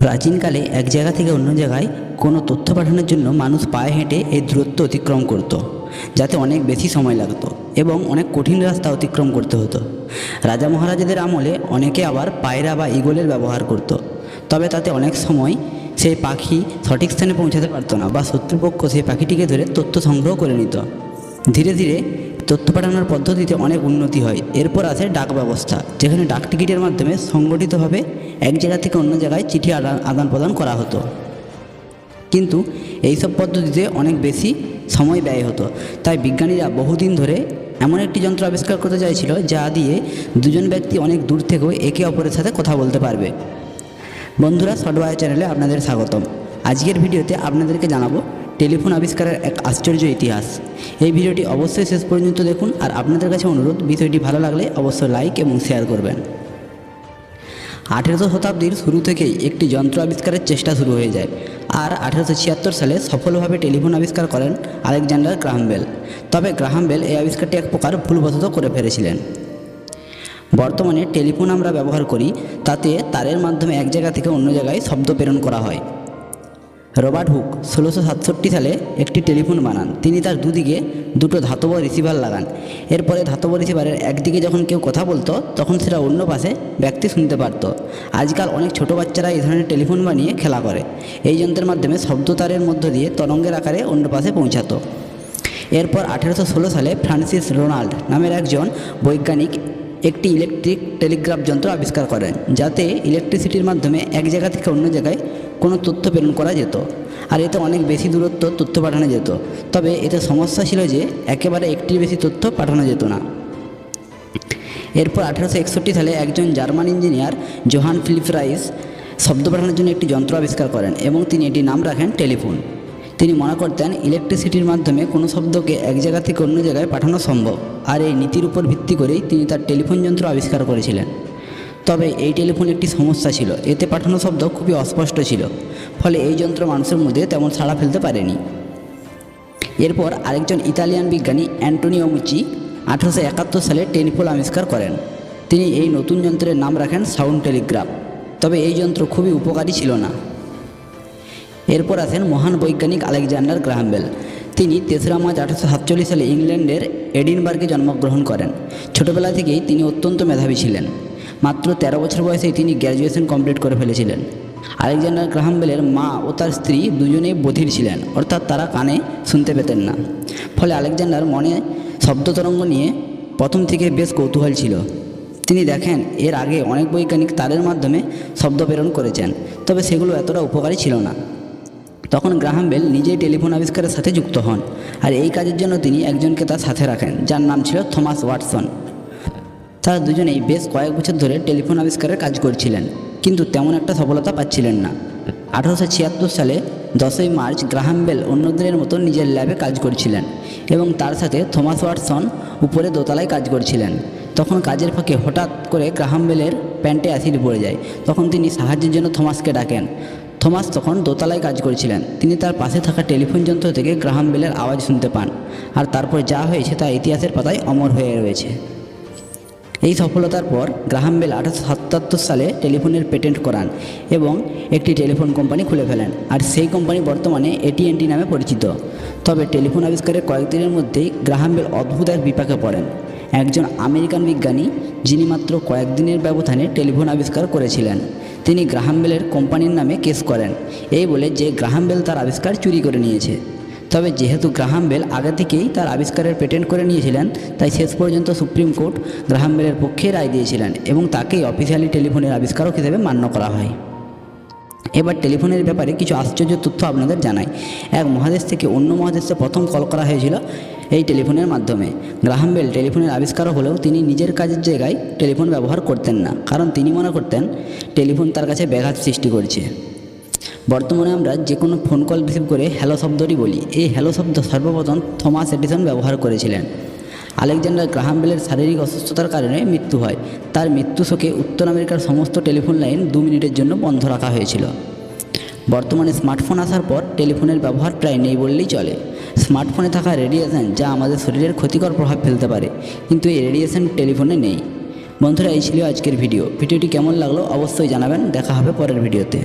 প্রাচীনকালে এক জায়গা থেকে অন্য জায়গায় কোনো তথ্য পাঠানোর জন্য মানুষ পায়ে হেঁটে এই দূরত্ব অতিক্রম করত, যাতে অনেক বেশি সময় লাগতো এবং অনেক কঠিন রাস্তা অতিক্রম করতে হতো। রাজা মহারাজাদের আমলে অনেকে আবার পায়রা বা ইগলের ব্যবহার করত, তবে তাতে অনেক সময় সেই পাখি সঠিক স্থানে পৌঁছাতে পারতো না বা শত্রুপক্ষ সেই পাখিটিকে ধরে তথ্য সংগ্রহ করে নিত। ধীরে ধীরে তথ্য পাঠানোর পদ্ধতিতে অনেক উন্নতি হয়। এরপর আসে ডাক ব্যবস্থা, যেখানে ডাক টিকিটের মাধ্যমে সংগঠিতভাবে এক জায়গা থেকে অন্য জায়গায় চিঠি আদান প্রদান করা হতো। কিন্তু এইসব পদ্ধতিতে অনেক বেশি সময় ব্যয় হতো। তাই বিজ্ঞানীরা বহুদিন ধরে এমন একটি যন্ত্র আবিষ্কার করতে চাইছিল, যা দিয়ে দুজন ব্যক্তি অনেক দূর থেকেও একে অপরের সাথে কথা বলতে পারবে। বন্ধুরা শর্টওয়ার চ্যানেলে আপনাদের স্বাগতম। আজকের ভিডিওতে আপনাদেরকে জানাব টেলিফোন আবিষ্কারের এক আশ্চর্য ইতিহাস। এই ভিডিওটি অবশ্যই শেষ পর্যন্ত দেখুন আর আপনাদের কাছে অনুরোধ বিষয়টি ভালো লাগলে অবশ্যই লাইক এবং শেয়ার করবেন। আঠেরোশো শতাব্দীর শুরু থেকেই একটি যন্ত্র আবিষ্কারের চেষ্টা শুরু হয়ে যায়। আর আঠেরোশো ছিয়াত্তর সালে সফলভাবে টেলিফোন আবিষ্কার করেন আলেকজান্ডার গ্রাহাম বেল। তবে গ্রাহাম বেল এই আবিষ্কারটি এক প্রকার ভুলবশত করে ফেলেছিলেন। বর্তমানে টেলিফোন আমরা ব্যবহার করি, তাতে তারের মাধ্যমে এক জায়গা থেকে অন্য জায়গায় শব্দ প্রেরণ করা হয়। রবার্ট হুক ষোলোশো সাতষট্টি সালে একটি টেলিফোন বানান। তিনি তার দুদিকে দুটো ধাতব রিসিভার লাগান। এরপরে ধাতব রিসিভারের একদিকে যখন কেউ কথা বলতো, তখন সেটা অন্য পাশে ব্যক্তি শুনতে পারত। আজকাল অনেক ছোট বাচ্চারা এই ধরনের টেলিফোন বানিয়ে খেলা করে। এই যন্ত্রের মাধ্যমে শব্দ তারের মধ্য দিয়ে তরঙ্গের আকারে অন্য পাশে পৌঁছাতো। এরপর আঠেরোশো ষোলো সালে ফ্রান্সিস রোনাল্ড নামের একজন বৈজ্ঞানিক একটি ইলেকট্রিক টেলিগ্রাফ যন্ত্র আবিষ্কার করেন যাতে ইলেকট্রিসিটির মাধ্যমে এক জায়গা থেকে অন্য জায়গায় কোনো তথ্য প্রেরণ করা যেত। আর এতে অনেক বেশি দূরত্ব তথ্য পাঠানো যেত। তবে এতে সমস্যা ছিল যে, একেবারে একটির বেশি তথ্য পাঠানো যেত না। এরপর আঠারোশো একষট্টি সালে একজন German engineer, Johann Philipp Reis, শব্দ পাঠানোর জন্য একটি যন্ত্র আবিষ্কার করেন এবং তিনি এটির নাম রাখেন টেলিফোন। তিনি মনে করতেন, ইলেকট্রিসিটির মাধ্যমে কোনো শব্দকে এক জায়গা থেকে অন্য জায়গায় পাঠানো সম্ভব। আর এই নীতির উপর ভিত্তি করেই তিনি তার টেলিফোন যন্ত্র আবিষ্কার করেছিলেন। তবে এই টেলিফোন একটি সমস্যা ছিল, এতে পাঠানো শব্দ খুবই অস্পষ্ট ছিল, ফলে এই যন্ত্র মানুষের মধ্যে তেমন সাড়া ফেলতে পারেনি। এরপর আরেকজন ইতালিয়ান বিজ্ঞানী, অ্যান্টোনিও মুচি, আঠারোশো একাত্তর সালে টেলিফোন আবিষ্কার করেন। তিনি এই নতুন যন্ত্রের নাম রাখেন সাউন্ড টেলিগ্রাফ। তবে এই যন্ত্র খুবই উপকারী ছিল না। এরপর আসেন মহান বৈজ্ঞানিক আলেকজান্ডার গ্রাহামবেল তিনি তেসরা মার্চ আঠারোশো সাতচল্লিশ সালে ইংল্যান্ডের এডিনবার্গে জন্মগ্রহণ করেন। ছোটবেলা থেকেই তিনি অত্যন্ত মেধাবী ছিলেন। মাত্র তেরো বছর বয়সেই তিনি গ্র্যাজুয়েশন কমপ্লিট করে ফেলেছিলেন। আলেকজান্ডার গ্রাহামবেলের মা ও তার স্ত্রী দুজনেই বধির ছিলেন, অর্থাৎ তারা কানে শুনতে পেতেন না। ফলে আলেকজান্ডার মনে শব্দ তরঙ্গ নিয়ে প্রথম থেকে বেশ কৌতূহল ছিল। তিনি দেখেন, এর আগে অনেক বৈজ্ঞানিক তারের মাধ্যমে শব্দ প্রেরণ করেছেন, তবে সেগুলো এতটা উপকারী ছিল না। তখন গ্রাহাম বেল নিজেই টেলিফোন আবিষ্কারের সাথে যুক্ত হন আর এই কাজের জন্য তিনি একজনকে তার সাথে রাখেন, যার নাম ছিল থমাস ওয়াটসন। তারা দুজনেই বেশ কয়েক বছর ধরে টেলিফোন আবিষ্কারের কাজ করছিলেন, কিন্তু তেমন একটা সফলতা পাচ্ছিলেন না। আঠারোশো ছিয়াত্তর সালে দশই মার্চ গ্রাহাম বেল অন্যদিনের মতো নিজের ল্যাবে কাজ করছিলেন এবং তার সাথে থমাস ওয়াটসন উপরে দোতলায় কাজ করছিলেন। তখন কাজের ফাঁকে হঠাৎ করে গ্রাহাম বেলের প্যান্টে অ্যাসিড পড়ে যায়, তখন তিনি সাহায্যের জন্য থমাসকে ডাকেন। থমাস তখন দোতলায় কাজ করছিলেন। তিনি তার পাশে থাকা টেলিফোন যন্ত্র থেকে গ্রাহাম বেলের আওয়াজ শুনতে পান, আর তারপর যা হয়েছে তা ইতিহাসের পাতায় অমর হয়ে রয়েছে। এই সফলতার পর গ্রাহাম বেল আঠারোশো সাতাত্তর সালে টেলিফোনের পেটেন্ট করান এবং একটি টেলিফোন কোম্পানি খুলে ফেলেন, আর সেই কোম্পানি বর্তমানে এটিএনটি নামে পরিচিত। তবে টেলিফোন আবিষ্কারের কয়েকদিনের মধ্যেই গ্রাহাম বেল অদ্ভুত এক বিপাকে পড়েন। একজন আমেরিকান বিজ্ঞানী যিনি মাত্র কয়েকদিনের ব্যবধানে টেলিফোন আবিষ্কার করেছিলেন। তিনি গ্রাহাম বেলের কোম্পানির নামে কেস করেন। এই বলে যে গ্রাহাম বেল তার আবিষ্কার চুরি করে নিয়েছে। তবে যেহেতু গ্রাহাম বেল আগে থেকেই তার আবিষ্কারের পেটেন্ট করে নিয়েছিলেন, তাই শেষ পর্যন্ত সুপ্রিম কোর্ট গ্রাহাম বেলের পক্ষে রায় দিয়েছিলেন এবং তাকেই অফিসিয়ালি টেলিফোনের আবিষ্কারক হিসেবে মান্য করা হয়। এবার টেলিফোনের ব্যাপারে কিছু আশ্চর্য তথ্য আপনাদের জানাই। এক মহাদেশ থেকে অন্য মহাদেশে প্রথম কল করা হয়েছিল এই টেলিফোনের মাধ্যমে। গ্রাহাম বেল টেলিফোনের আবিষ্কারক হলেও তিনি নিজের কাজের জায়গায় টেলিফোন ব্যবহার করতেন না, কারণ তিনি মনে করতেন টেলিফোন তার কাছে ব্যাঘাত সৃষ্টি করছে। বর্তমানে আমরা যে কোনো ফোন কল রিসিভ করে হ্যালো শব্দটি বলি। এই হ্যালো শব্দ সর্বপ্রথম থমাস এডিসন ব্যবহার করেছিলেন। আলেকজান্ডার গ্রাহাম বেলের শারীরিক অসুস্থতার কারণে মৃত্যু হয়। তার মৃত্যু শোকে উত্তর আমেরিকার সমস্ত টেলিফোন লাইন দু মিনিটের জন্য বন্ধ রাখা হয়েছিল। বর্তমানে স্মার্টফোন আসার পর টেলিফোনের ব্যবহার প্রায় নেই বললেই চলে। স্মার্টফোনে থাকা রেডিয়েশন যা আমাদের শরীরের ক্ষতিকর প্রভাব ফেলতে পারে, কিন্তু এই রেডিয়েশন টেলিফোনে নেই। বন্ধুরা, এই ছিল আজকের ভিডিও। ভিডিওটি কেমন লাগল অবশ্যই জানাবেন। দেখা হবে পরের ভিডিওতে।